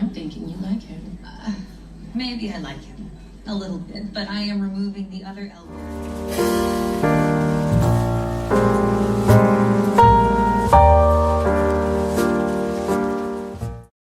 I'm thinking you like him. Uh, maybe I like him a little bit, but I am removing the other elbow.